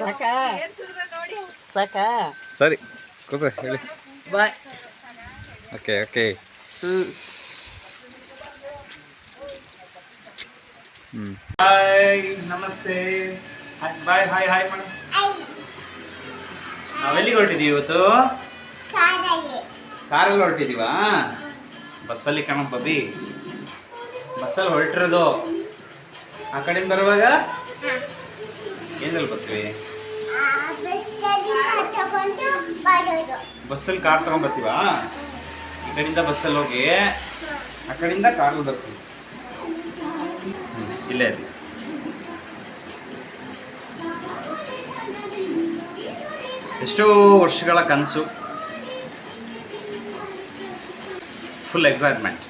ಸಾಕ? ಸಾಕ? ಸರಿ ಕೂತ್ರೆ ಹೇಳಿ. Bye okay okay. ಹ್ಞೂ ಹಾಯ್ ನಮಸ್ತೆ. ಬಾಯ್ ಹಾಯ್ ಹಾಯ್ ಮೇಡಮ್ ನಾವೆಲ್ಲಿಗೆ ಹೊರಟಿದ್ದೀವಿ ಇವತ್ತು? ಕಾರಲ್ಲಿ ಹೊರಟಿದ್ದೀವಾ? ಬಸ್ಸಲ್ಲಿ ಕಣ ಬಬ್ಬಿ ಬಸ್ಸಲ್ಲಿ ಹೊರಟಿರೋದು ಆ ಕಡೆಯಿಂದ ಬರುವಾಗ? ಏನಲ್ಲಿ ಬರ್ತೀವಿ? ಬಸ್ಸಲ್ಲಿ ಕಾರ್ ತಗೊಂಡ್ ಬರ್ತೀವಾ ಈ ಕಡೆಯಿಂದ ಬಸ್ಸಲ್ಲಿ ಹೋಗಿ ಆ ಕಡೆಯಿಂದ ಕಾರಲ್ಲಿ ಬರ್ತೀವಿ ಇಲ್ಲೇ ಅದು ಎಷ್ಟೋ ವರ್ಷಗಳ ಕನಸು. ಫುಲ್ ಎಕ್ಸೈಟ್ಮೆಂಟ್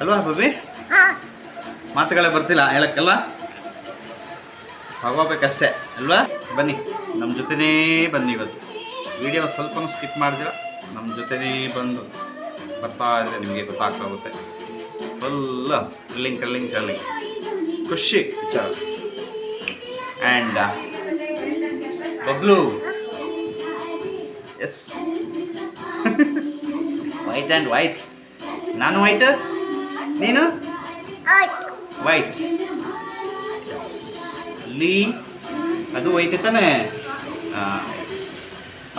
ಅಲ್ವಾ ಬಾಬಿ ಮಾತುಗಳೇ ಬರ್ತಿಲ್ಲ ಹೇಳಕ್ಕೆಲ್ಲ ಹೋಗೋಬೇಕಷ್ಟೇ ಅಲ್ವಾ? ಬನ್ನಿ ನಮ್ಮ ಜೊತೆನೇ ಬನ್ನಿ ಇವತ್ತು. ವಿಡಿಯೋ ಸ್ವಲ್ಪ ಸ್ಕಿಪ್ ಮಾಡಿದಿರ? ನಮ್ಮ ಜೊತೆನೇ ಬಂದು ಬರ್ತಾ ಇದ್ರೆ ನಿಮಗೆ ಗೊತ್ತಾಗ್ತಾ ಹೋಗುತ್ತೆ ಫುಲ್ ಕಲ್ಲಿಂಗ್ ಕಲ್ಲಿಂಗ್ ಕಲ್ಲಿಂಗ್ ಖುಷಿ ವಿಚಾರ. And Bablu. Yes wait and wait ನಾನು ವೈಟ್ ನೀನು? ವೈಟ್ ಅಲ್ಲಿ ಅದು ವೈಟ್ ತಾನೆ?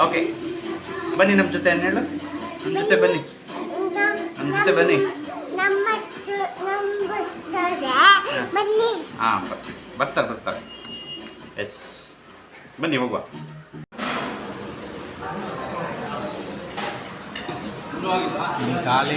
ಓಕೆ. ಬನ್ನಿ ನಮ್ಮ ಜೊತೆ ಏನು ಹೇಳು? ನಮ್ಮ ಜೊತೆ ಬನ್ನಿ. ನಮ್ಮ ಜೊತೆ ಬನ್ನಿ. ನಮ್ಮ ಜೊ- ನಮ್ಮ ಬಸ್ಸಲ್ಲಿ ಬನ್ನಿ. ಹಾಂ ಬರ್ತಾರೆ ಬರ್ತಾರೆ. ಎಸ್ ಬನ್ನಿ ಹೋಗುವ. ಖಾಲಿ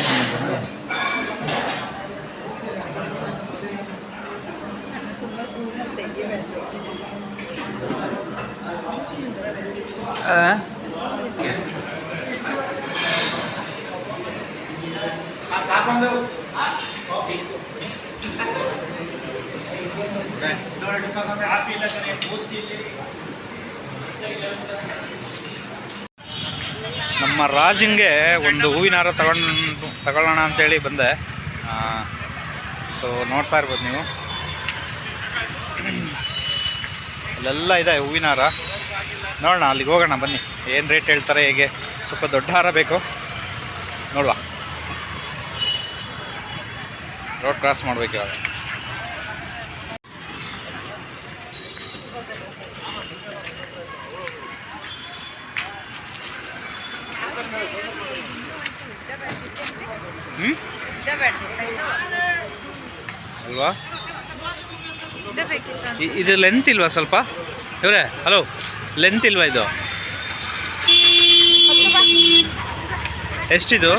ನಮ್ಮ ರಾಜಿಂಗೆ ಒಂದು ಹೂವಿನ ಹಾರ ತಗೊಂಡು ತಗೊಳ್ಳೋಣ ಅಂತೇಳಿ ಬಂದೆ. ಸೊ ನೋಡ್ತಾ ಇರ್ಬೋದು ನೀವು. ಇಲ್ಲೆಲ್ಲ ಇದೆ ಹೂವಿನ ಹಾರ. ನೋಡೋಣ, ಅಲ್ಲಿಗೆ ಹೋಗೋಣ, ಬನ್ನಿ. ಏನು ರೇಟ್ ಹೇಳ್ತಾರೆ, ಹೇಗೆ? ಸ್ವಲ್ಪ ದೊಡ್ಡ ಹಾರ ಬೇಕು. ನೋಡುವ. ರೋಡ್ ಕ್ರಾಸ್ ಮಾಡಬೇಕು ಇವಾಗ ಹ್ಞೂ ಅಲ್ವಾ ಇ- ಇದು ಲೆಂತ್ ಇಲ್ವಾ ಸ್ವಲ್ಪ? ಇವರೇ ಹಲೋ ಲೆಂತ್ ಇಲ್ವಾ ಇದು? ಎಷ್ಟಿದು?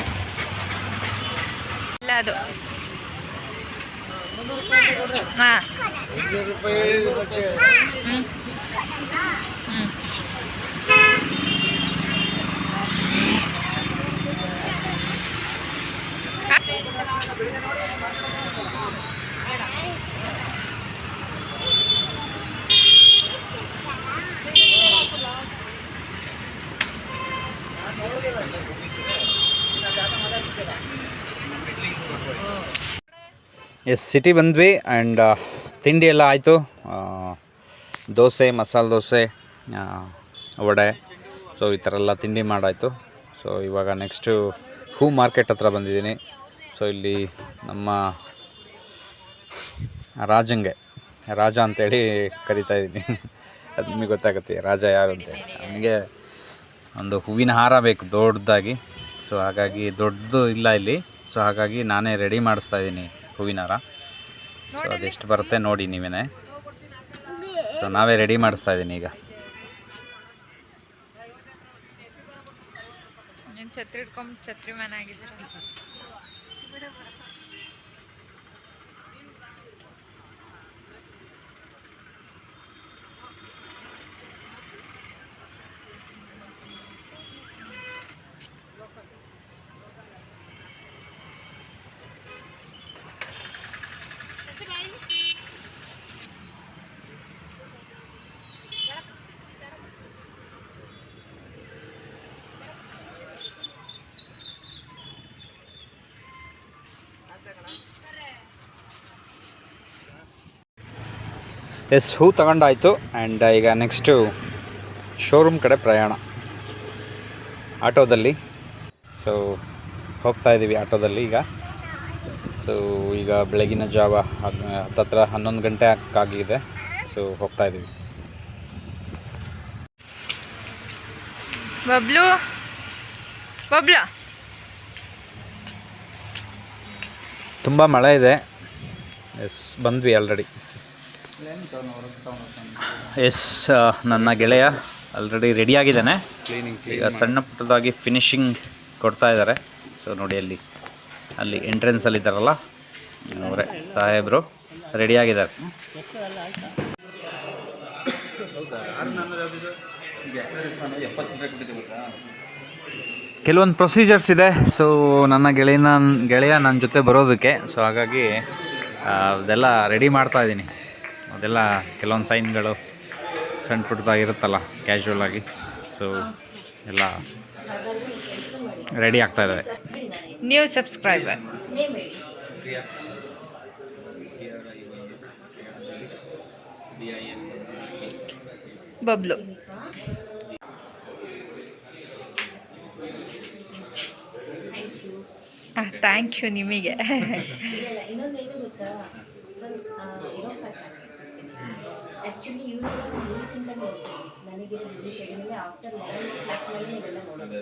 ಅದು. ಹ್ಞೂ ಎಸ್ ಸಿಟಿ ಬಂದ್ವಿ ಆ್ಯಂಡ್ ತಿಂಡಿ ಎಲ್ಲ ಆಯಿತು. ದೋಸೆ, ಮಸಾಲೆ ದೋಸೆ ವಡೆ. ಸೊ ಈ ಥರ ಎಲ್ಲ ತಿಂಡಿ ಮಾಡಾಯಿತು. ಸೊ ಇವಾಗ ನೆಕ್ಸ್ಟು ಹೂ ಮಾರ್ಕೆಟ್ ಹತ್ರ ಬಂದಿದ್ದೀನಿ. ಸೊ ಇಲ್ಲಿ ನಮ್ಮ ರಾಜಂಗೆ, ರಾಜ ಅಂತೇಳಿ ಕರಿತಾ ಇದ್ದೀನಿ. ಅದು ನಿಮಗೆ ಗೊತ್ತಾಗುತ್ತೆ, ರಾಜ ಯಾರು ಅಂತೇಳಿ ನನಗೆ ಒಂದು ಹೂವಿನ ಹಾರ ಬೇಕು ದೊಡ್ಡದಾಗಿ. ಸೊ ಹಾಗಾಗಿ ದೊಡ್ಡದು ಇಲ್ಲ ಇಲ್ಲಿ. ಸೊ ಹಾಗಾಗಿ ನಾನೇ ರೆಡಿ ಮಾಡಿಸ್ತಾ ಇದ್ದೀನಿ ಹೂವಿನ ಹಾರ. ಸೊ ಅದೆಷ್ಟು ಬರುತ್ತೆ ನೋಡಿ ನೀವೇ ಸೊ ನಾವೇ ರೆಡಿ ಮಾಡಿಸ್ತಾ ಇದ್ದೀನಿ ಈಗ. ಛತ್ರಿ ಹಿಡ್ಕೊಂಡು ಛತ್ರಿ ಮನೆ ಆಗಿದ್ದೀರ? ಎಸ್ ಹೂ ತಗೊಂಡಾಯಿತು ಆ್ಯಂಡ್ ಈಗ ನೆಕ್ಸ್ಟು ಶೋರೂಮ್ ಕಡೆ ಪ್ರಯಾಣ. ಆಟೋದಲ್ಲಿ. ಸೊ ಹೋಗ್ತಾ ಇದ್ದೀವಿ ಆಟೋದಲ್ಲಿ ಈಗ. ಸೊ ಈಗ ಬೆಳಗಿನ ಜಾವ ಹತ್- ಹತ್ತತ್ರ ಹನ್ನೊಂದು ಗಂಟೆ ಆಗಿದೆ. ಸೊ ಹೋಗ್ತಾ ಇದ್ದೀವಿ ಬಬ್ಲು? ಬಬ್ಲ? ತುಂಬ ಮಳೆ ಇದೆ. ಎಸ್ ಬಂದ್ವಿ ಆಲ್ರೆಡಿ. ಎಸ್ ನನ್ನ ಗೆಳೆಯ ಆಲ್ರೆಡಿ ರೆಡಿಯಾಗಿದ್ದಾನೆ ಈಗ ಸಣ್ಣ ಪುಟ್ಟದಾಗಿ ಫಿನಿಶಿಂಗ್ ಕೊಡ್ತಾ ಇದ್ದಾರೆ. ಸೊ ನೋಡಿ ಅಲ್ಲಿ ಅಲ್ಲಿ ಎಂಟ್ರೆನ್ಸಲ್ಲಿ ಇದ್ದಾರಲ್ಲ ಅವರೇ ಸಾಹೇಬರು ರೆಡಿಯಾಗಿದ್ದಾರೆ ಕೆಲವೊಂದು ಪ್ರೊಸೀಜರ್ಸ್ ಇದೆ. ಸೊ ನನ್ನ ಗೆಳೆಯನ ಗೆಳೆಯ ನನ್ನ ಜೊತೆ ಬರೋದಕ್ಕೆ. ಸೊ ಹಾಗಾಗಿ ಅದೆಲ್ಲ ರೆಡಿ ಮಾಡ್ತಾ ಇದ್ದೀನಿ. ಅದೆಲ್ಲ ಕೆಲವೊಂದು ಸೈನ್ಗಳು ಸಣ್ಣ ಪುಟ್ಟದಾಗಿರುತ್ತಲ್ಲ ಕ್ಯಾಶುವಲ್ ಆಗಿ. ಸೊ ಎಲ್ಲ ರೆಡಿ ಆಗ್ತಾ ಇದ್ದಾವೆ new subscriber Bablu. Thank you ನಿಮಗೆ. ಆ್ಯಕ್ಚುಲಿ ಇವನಿಗೆ ನಾನು ರೀಸೆಂಟಾಗಿ ನೋಡ್ತೀನಿ ನನಗಿರೋ ಬಿಸಿ ಶೆಡ್ಯೂಲ್ ಆಫ್ಟರ್ ಲೆವೆನ್ ಕ್ಲಾಕ್ನಲ್ಲಿ ನೀವೆಲ್ಲ ನೋಡೋದು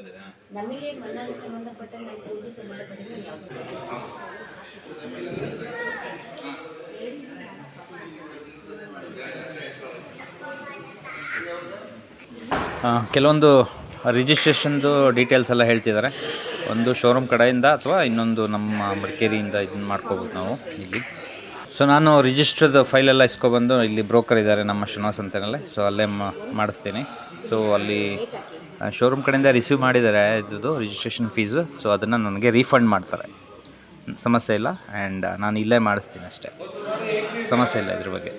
ನಮಗೆ ಮಲೆನಾಡಿಗೆ ಸಂಬಂಧಪಟ್ಟ ನನ್ನ ಕೂಡಿ ಸಂಬಂಧಪಟ್ಟ ಯಾವುದೂ ಆ, ಕೆಲವೊಂದು ರಿಜಿಸ್ಟ್ರೇಷನ್ದು ಡೀಟೇಲ್ಸ್ ಎಲ್ಲ ಹೇಳ್ತಿದ್ದಾರೆ. ಒಂದು ಶೋರೂಮ್ ಕಡೆಯಿಂದ ಅಥವಾ ಇನ್ನೊಂದು ನಮ್ಮ ಮಡಿಕೇರಿಯಿಂದ ಇದನ್ನ ಮಾಡ್ಕೋಬೋದು ನಾವು ಇಲ್ಲಿ. ಸೊ ನಾನು ರಿಜಿಸ್ಟರ್ದು ಫೈಲೆಲ್ಲ ಇಸ್ಕೊಬಂದು ಇಲ್ಲಿ ಬ್ರೋಕರ್ ಇದ್ದಾರೆ ನಮ್ಮ ಶ್ರೀನಿವಾಸ್ ಅಂತೇನಲ್ಲೇ. ಸೊ ಅಲ್ಲೇ ಮಾಡಿಸ್ತೀನಿ. ಸೊ ಅಲ್ಲಿ ಶೋರೂಮ್ ಕಡೆಯಿಂದ ರಿಸೀವ್ ಮಾಡಿದ್ದಾರೆ ಇದ್ದು ರಿಜಿಸ್ಟ್ರೇಷನ್ ಫೀಸು ಸೊ ಅದನ್ನು ನನಗೆ ರೀಫಂಡ್ ಮಾಡ್ತಾರೆ. ಸಮಸ್ಯೆ ಇಲ್ಲ. ಆ್ಯಂಡ್ ನಾನು ಇಲ್ಲೇ ಮಾಡಿಸ್ತೀನಿ ಅಷ್ಟೇ. ಸಮಸ್ಯೆ ಇಲ್ಲ ಇದ್ರ ಬಗ್ಗೆ.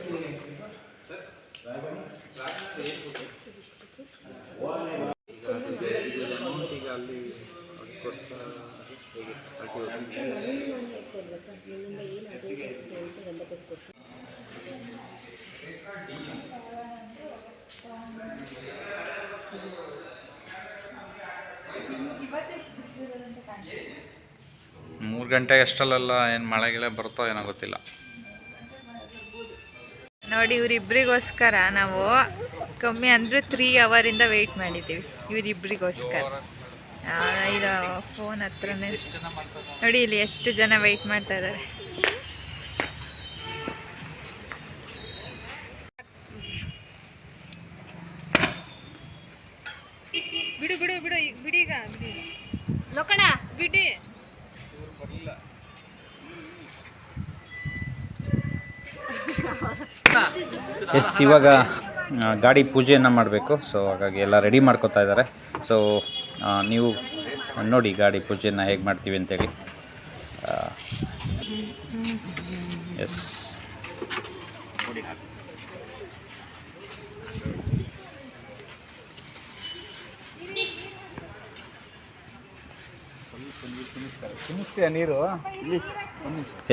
ಮೂರು ಗಂಟೆ ಅಷ್ಟರಲ್ಲೆಲ್ಲ ಏನು ಮಳೆ ಗಿಳೆ ಬರುತ್ತೋ ಏನೋ ಗೊತ್ತಿಲ್ಲ. ನೋಡಿ ಇವರಿಬ್ಬರಿಗೋಸ್ಕರ ನಾವು ಕಮ್ಮಿ ಅಂದರೂ ತ್ರೀ ಅವರಿಂದ ವೆಯ್ಟ್ ಮಾಡಿದ್ದೀವಿ. ಇವರಿಬ್ಬರಿಗೋಸ್ಕರ ಇದು ಫೋನ್ ಹತ್ರನೇ. ನೋಡಿ, ಇಲ್ಲಿ ಎಷ್ಟು ಜನ ವೆಯ್ಟ್ ಮಾಡ್ತಾ ಇದ್ದಾರೆ ಬಿಡು ಬಿಡು ಬಿಡು ಬಿಡೀಗ ಬಿಡಿ ಲೋಕಣ ಬಿಡಿ ಎಸ್, ಇವಾಗ ಗಾಡಿ ಪೂಜೆಯನ್ನು ಮಾಡಬೇಕು. ಸೊ ಹಾಗಾಗಿ ಎಲ್ಲ ರೆಡಿ ಮಾಡ್ಕೋತಾ ಇದ್ದಾರೆ. ಸೊ ನೀವು ನೋಡಿ ಗಾಡಿ ಪೂಜೆಯನ್ನು ಹೇಗೆ ಮಾಡ್ತೀವಿ ಅಂತೇಳಿ. ಎಸ್.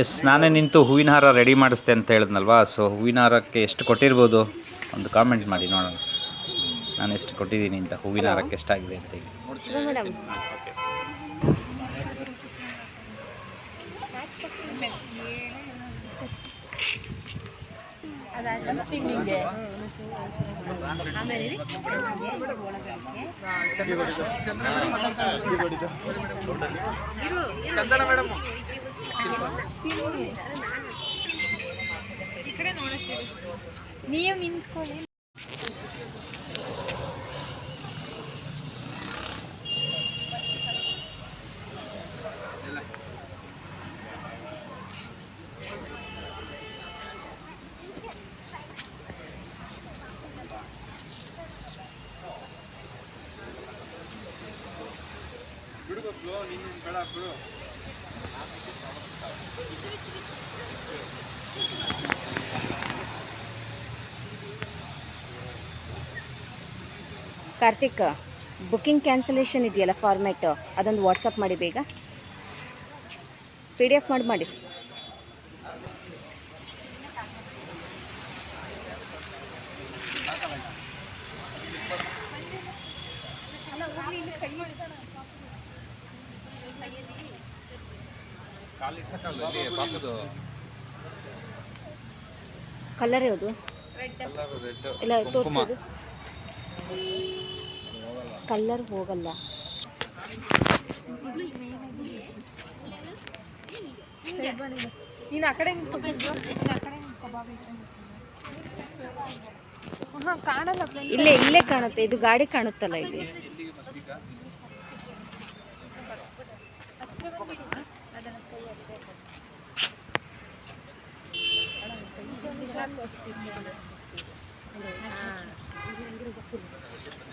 ಎಸ್ ನಾನೇ ನಿಂತು ಹೂವಿನ ಹಾರ ರೆಡಿ ಮಾಡಿಸ್ತೆ ಅಂತ ಹೇಳಿದ್ನಲ್ವಾ? ಸೊ ಹೂವಿನ ಹಾರಕ್ಕೆ ಎಷ್ಟು ಕೊಟ್ಟಿರ್ಬೋದು? ಒಂದು ಕಾಮೆಂಟ್ ಮಾಡಿ ನೋಡೋಣ. ನಾನು ಎಷ್ಟು ಕೊಟ್ಟಿದ್ದೀನಿ ಅಂತ ಹೂವಿನ ಹಾರಕ್ಕೆ ಎಷ್ಟಾಗಿದೆ ಅಂತೇಳಿ ನೀವು ನಿಂತ್ಕೊಳ್ಳಿ ಕಾರ್ತಿಕ್ ಬುಕ್ಕಿಂಗ್ ಕ್ಯಾನ್ಸಲೇಷನ್ ಇದೆಯಲ್ಲ ಫಾರ್ಮ್ಯಾಟು ಅದೊಂದು ವಾಟ್ಸಪ್ ಮಾಡಿ ಬೇಗ. ಪಿ ಡಿ ಎಫ್ ಮಾಡಿ ಮಾಡಿ. ಕಲರ್ ಯಾವುದು? ಇಲ್ಲ ತೋರಿಸೋದು ಕಲರ್ ಹೋಗಲ್ಲ. ನೀನು ಆ ಕಡೆ ಹಾಂ ಕಾಣಲ್ಲ ಇಲ್ಲೇ ಇಲ್ಲೇ ಕಾಣುತ್ತೆ ಇದು ಗಾಡಿ ಕಾಣುತ್ತಲ್ಲ ಇಲ್ಲಿ.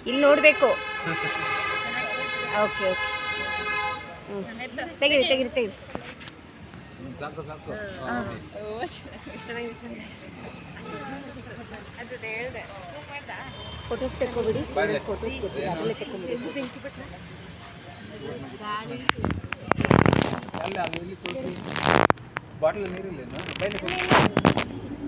ಇಲ್ಲಿ ನೋಡಬೇಕು. Okay okay. ತೆಗೀರಿ ತೆಗೀರಿ. ತೆಗೀರಿ ಅದು ಹೇಳ್ದೆ. ಫೋಟೋಸ್ ತೆಕ್ಕೊಬಿಡಿ. ಫೋಟೋಸ್ ಕೊಟ್ಟು ಅದರಲ್ಲೇ ತೆಕ್ಕೊಂಬಿಡಿ. ಅಲ್ಲಿ ವಾಶ್ರೂಮ್ ಹೋದ್ರೆ ತೊಳಿಬೋದು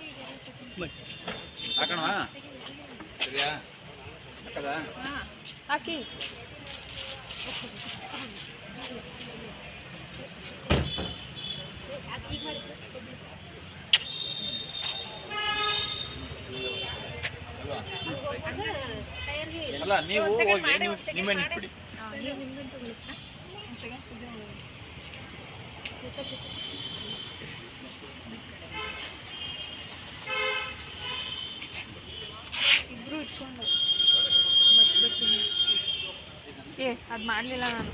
ಅಲ್ಲ ನೀವು ಹೋಗಿ ನಿಮ್ಮೆಣ್ಣೆ ಇಟ್ಬಿಡಿ. ಇಬ್ರು ಇಟ್ಕೊಂಡು. ಏ ಅದು ಮಾಡಲಿಲ್ಲ ನಾನು.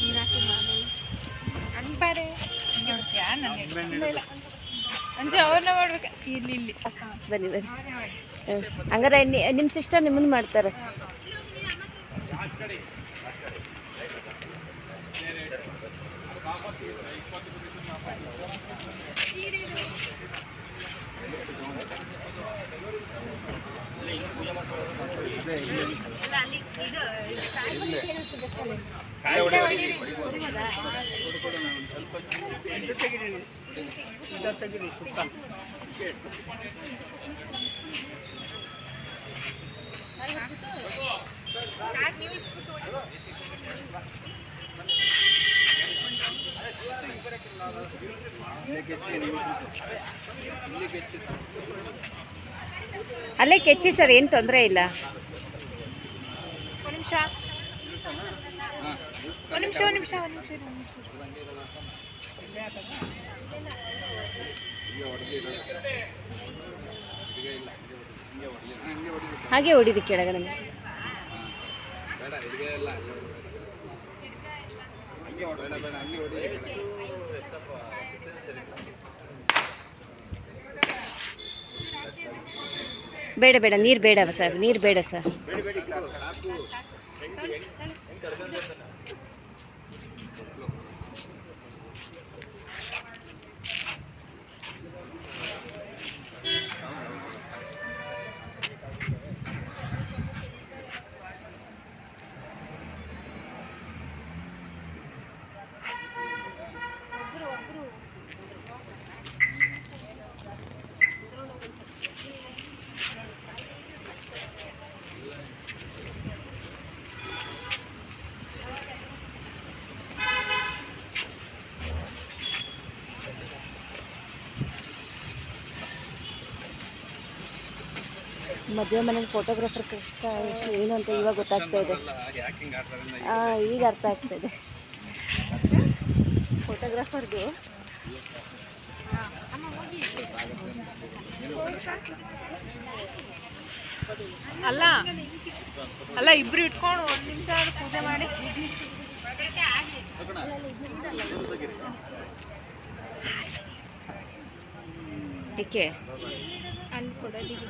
ನೀನು ಹಾಕಿ ಮಾಡಲಿಲ್ಲ? ಅನ್ಬಾರೆ ಇಲ್ಲಿ ಇಲ್ಲಿ ಬನ್ನಿ ಬನ್ನಿ. ಹಂಗಾರೆ ನಿಮ್ಮ ಸಿಸ್ಟರ್ ನಿಮ್ಮನ್ನು ಮಾಡ್ತಾರೆ. ಅಲ್ಲೇ ಕೆಚ್ಚಿ ಸರ್ ಏನು ತೊಂದರೆ ಇಲ್ಲ. ಒಂದು ನಿಮಿಷ. ಒಂದು ನಿಮಿಷ ಒಂದು ನಿಮಿಷ ಒಂದು ನಿಮಿಷ ಹಾಗೆ ಹೊಡೀರಿ ಕೆಳಗಡೆ. ಬೇಡ ಬೇಡ ನೀರು ಬೇಡ ಸರ್ ನೀರು ಬೇಡ ಸರ್. ಮದುವೆ ಮನೇಲಿ ಫೋಟೋಗ್ರಾಫರ್ ಕಷ್ಟ ಎಷ್ಟು ಏನು ಅಂತ ಇವಾಗ ಗೊತ್ತಾಗ್ತಾ ಇದೆ. ಈಗ. ಅರ್ಥ ಆಗ್ತಾ ಇದೆ. ಫೋಟೋಗ್ರಾಫರ್ದು ಅಲ್ಲ ಅಲ್ಲ ಇಬ್ರು ಇಟ್ಕೊಂಡು ಒಂದು ನಿಮಿಷ ಆದ್ರೂ ಪೂಜೆ ಮಾಡಿ. ಏಕೆ? ಅಲ್ಲಿ ಕೊಡೋದಿಲ್ಲ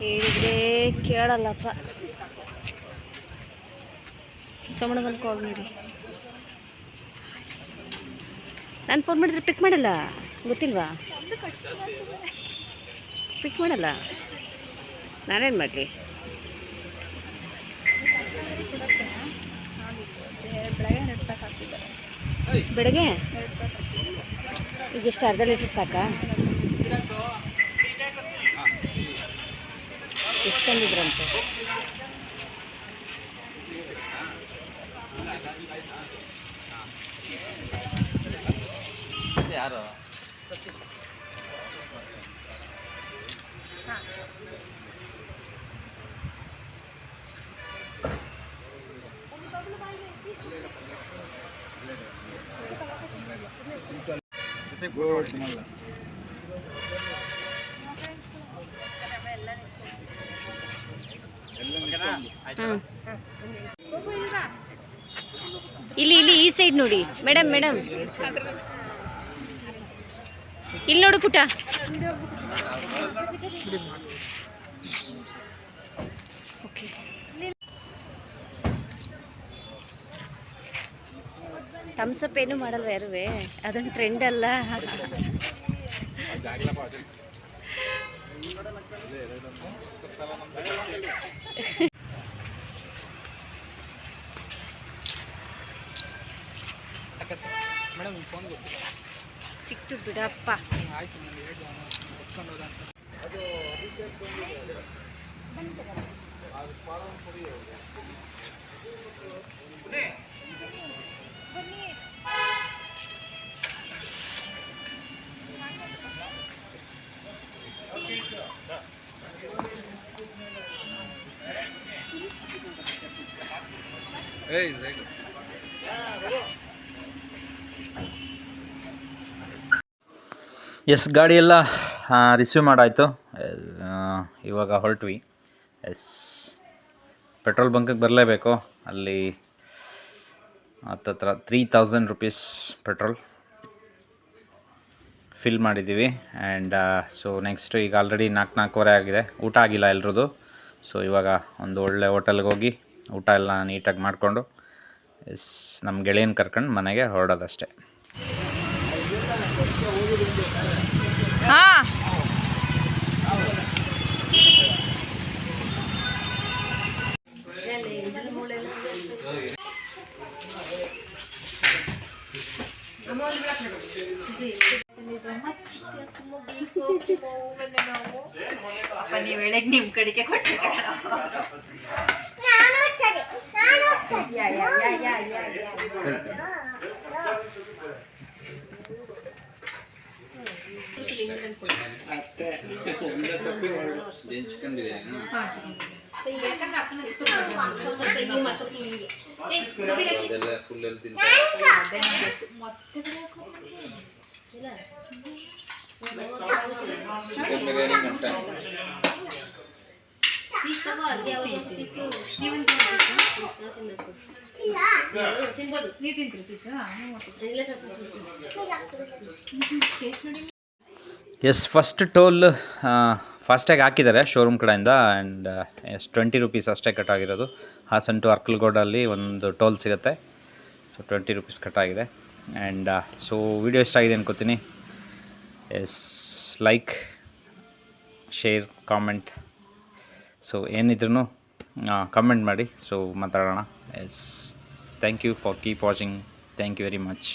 ಹೇಳಿದ್ರೆ ಕೇಳಲ್ಲಪ್ಪ. ಸೋಮಣ್ಣ ಬಂದು ಕಾಲ್ ಮಾಡಿ. ನಾನು ಫೋನ್ ಮಾಡಿದ್ರೆ ಪಿಕ್ ಮಾಡಲ್ಲ? ಗೊತ್ತಿಲ್ವಾ? ಪಿಕ್ ಮಾಡಲ್ಲ? ನಾನೇನು ಮಾಡಲಿ? ಬೆಳಗ್ಗೆ? ಈಗ ಎಷ್ಟು ಅರ್ಧ ಲೀಟ್ರ್ ಸಾಕಾ? ಎಷ್ಟು ತಂದಿದ್ರಂತೆ ಯಾರು ಹಾಂ ಸೈಡ್ ನೋಡಿ. Madam madam. ಇಲ್ಲಿ ನೋಡು ಪುಟ. ಓಕೆ ಥಮ್ಸಪ್ ಏನು ಮಾಡಲ್ವ ಯಾರುವೆ? ಅದೊಂದು ಟ್ರೆಂಡ್ ಅಲ್ಲ. ಸಿಕ್ತು ಬಿಡಪ್ಪ Yes ಗಾಡಿ ಎಲ್ಲ ರಿಸೀವ್ ಮಾಡಾಯಿತು. ಇವಾಗ ಹೊರಟ್ವಿ. ಎಸ್, ಪೆಟ್ರೋಲ್ ಬಂಕಿಗೆ ಬರಲೇಬೇಕು. ಅಲ್ಲಿ ಹತ್ತತ್ರ three thousand rupees petrol fill ಮಾಡಿದ್ದೀವಿ. ಆ್ಯಂಡ್ ಸೊ ನೆಕ್ಸ್ಟು ಈಗ ಆಲ್ರೆಡಿ ನಾಲ್ಕು ನಾಲ್ಕೂವರೆ ಆಗಿದೆ. ಊಟ ಆಗಿಲ್ಲ ಎಲ್ರದ್ದು. ಸೊ ಇವಾಗ ಒಂದು ಒಳ್ಳೆ ಹೋಟೆಲ್ಗೆ ಹೋಗಿ ಊಟ ಎಲ್ಲ ನೀಟಾಗಿ ಮಾಡಿಕೊಂಡು, ಎಸ್ ನಮ್ಮ ಗೆಳೆಯನ ಕರ್ಕೊಂಡು ಮನೆಗೆ ಹೊರಡೋದಷ್ಟೇ. ನೀವು ಹೇಳಕ್ ನಿಮ್ಮ ಕಡೆಗೆ ಕೊಟ್ಟೆ ನಾನು ಬಿರಿಯಾನಿ ಸರಿ ಎಸ್ ಫಸ್ಟ್ ಟೋಲ್ ಫಾಸ್ಟ್ಯಾಗ್ ಹಾಕಿದ್ದಾರೆ ಶೋರೂಮ್ ಕಡೆಯಿಂದ ಆ್ಯಂಡ್ ಎಸ್ ಟ್ವೆಂಟಿ ರುಪೀಸ್ ಅಷ್ಟೇ ಕಟ್ ಆಗಿರೋದು. ಹಾಸನ್ ಟು ಅರ್ಕಲ್ಗೋಡಲ್ಲಿ ಒಂದು ಟೋಲ್ ಸಿಗುತ್ತೆ. ಸೊ ಟ್ವೆಂಟಿ ರುಪೀಸ್ ಕಟ್ಟಾಗಿದೆ ಆ್ಯಂಡ್ ಸೊ ವಿಡಿಯೋ ಇಷ್ಟ ಆಗಿದೆ ಅನ್ಕೋತೀನಿ. Yes like share comment so ಏನಿದ್ರು ಕಮೆಂಟ್ ಮಾಡಿ. ಸೊ ಮಾತಾಡೋಣ. Yes thank you for keep watching thank you very much